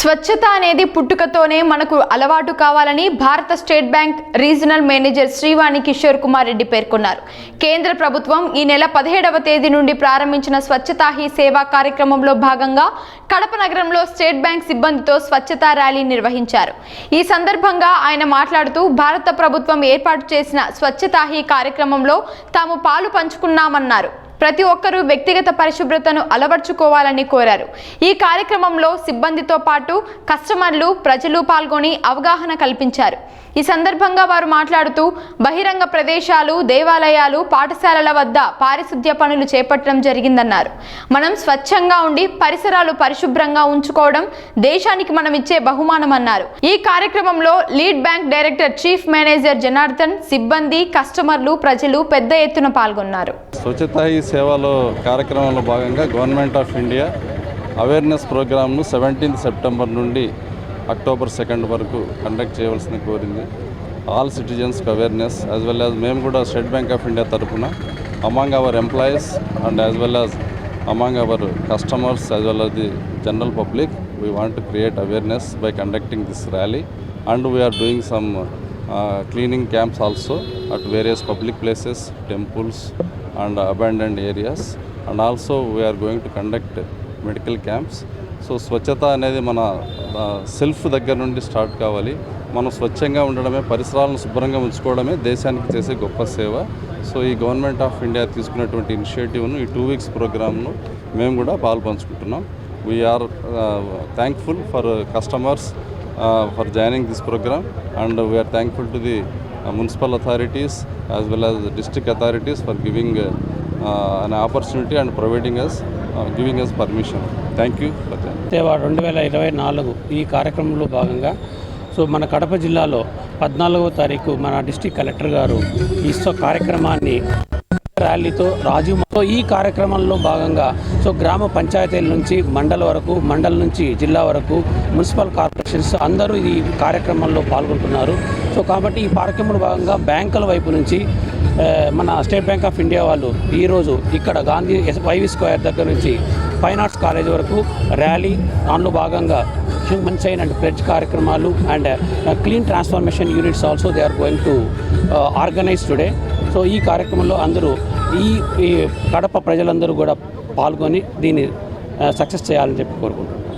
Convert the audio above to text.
స్వచ్ఛత అనేది పుట్టుకతోనే మనకు అలవాటు కావాలని భారత State Bank regional manager Srivani Kishore Kumar Reddy పేర్కొన్నారు. కేంద్ర ప్రభుత్వం ఈ నెల పదిహేడవ తేదీ నుండి ప్రారంభించిన స్వచ్ఛతా హీ సేవా కార్యక్రమంలో భాగంగా కడప నగరంలో స్టేట్ బ్యాంక్ సిబ్బందితో స్వచ్ఛతా ర్యాలీ నిర్వహించారు. ఈ సందర్భంగా ఆయన మాట్లాడుతూ భారత ప్రభుత్వం ఏర్పాటు చేసిన స్వచ్ఛతా హీ కార్యక్రమంలో తాము పాలు పంచుకున్నామన్నారు. ప్రతి ఒక్కరూ వ్యక్తిగత పరిశుభ్రతను అలవర్చుకోవాలని కోరారు. ఈ కార్యక్రమంలో సిబ్బందితో పాటు కస్టమర్లు ప్రజలు పాల్గొని అవగాహన కల్పించారు. ఈ సందర్భంగా వారు మాట్లాడుతూ బహిరంగ ప్రదేశాలు దేవాలయాలు పాఠశాలల వద్ద పారిశుద్ధ్య పనులు చేపట్టడం జరిగిందన్నారు. మనం స్వచ్ఛంగా ఉండి పరిసరాలు పరిశుభ్రంగా ఉంచుకోవడం దేశానికి మనం ఇచ్చే బహుమానం అన్నారు ఈ కార్యక్రమంలో lead bank director chief manager Janardhan సిబ్బంది కస్టమర్లు ప్రజలు పెద్ద ఎత్తున పాల్గొన్నారు. స్వచ్ఛత హీ సేవలో కార్యక్రమంలో భాగంగా గవర్నమెంట్ ఆఫ్ ఇండియా అవేర్నెస్ ప్రోగ్రామ్ను సెవెంటీన్త్ సెప్టెంబర్ నుండి అక్టోబర్ సెకండ్ వరకు కండక్ట్ చేయవలసిన కోరింది. ఆల్ సిటిజన్స్కి అవేర్నెస్ యాజ్ వెల్ యాజ్ మేము కూడా స్టేట్ బ్యాంక్ ఆఫ్ ఇండియా తరఫున among our employees and as well as among our customers as well as the general public we want to create awareness by conducting this rally and we're doing some cleaning camps also at various public places temples and abandoned areas and also we are going to conduct medical camps so స్వచ్ఛత అనేది మన self దగ్గర నుండి start కావాలి. మనం స్వచ్ఛంగా ఉండడమే పరిసరాలను శుభ్రంగా ఉంచుకోవడమే దేశానికి చేసే గొప్ప సేవ. సో ఈ గవర్నమెంట్ ఆఫ్ ఇండియా తీసుకున్నటువంటి ఇనిషియేటివ్ను ఈ టూ వీక్స్ ప్రోగ్రామ్ను మేము కూడా పాల్పంచుకుంటున్నాం. We're thankful for customers for joining this program and we're thankful to the municipal authorities as well as district authorities for giving an opportunity and providing us giving us permission thank you అంతే రెండు వేల ఇరవై నాలుగు ఈ కార్యక్రమంలో భాగంగా so మన కడప జిల్లాలో పద్నాలుగో తారీఖు మన డిస్టిక్ కలెక్టర్ గారు ఈ కార్యక్రమాన్ని ర్యాలీతో రాజీవ్ సో ఈ కార్యక్రమంలో భాగంగా సో గ్రామ పంచాయతీల నుంచి మండల వరకు మండల నుంచి జిల్లా వరకు మున్సిపల్ కార్పొరేషన్స్ అందరూ ఈ కార్యక్రమంలో పాల్గొంటున్నారు. సో కాబట్టి ఈ కార్యక్రమంలో భాగంగా బ్యాంకుల వైపు నుంచి మన స్టేట్ బ్యాంక్ ఆఫ్ ఇండియా వాళ్ళు ఈరోజు ఇక్కడ గాంధీ వైవి స్క్వేర్ దగ్గర నుంచి ఫైన్ ఆర్ట్స్ కాలేజ్ వరకు ర్యాలీ దానిలో భాగంగా హ్యూమన్ సైన్ అండ్ ప్లెడ్జ్ కార్యక్రమాలు and clean transformation units also they are going to organise today. So ఈ కార్యక్రమంలో అందరూ ఈ కడప ప్రజలందరూ కూడా పాల్గొని దీన్ని సక్సెస్ చేయాలని చెప్పి కోరుకుంటున్నాను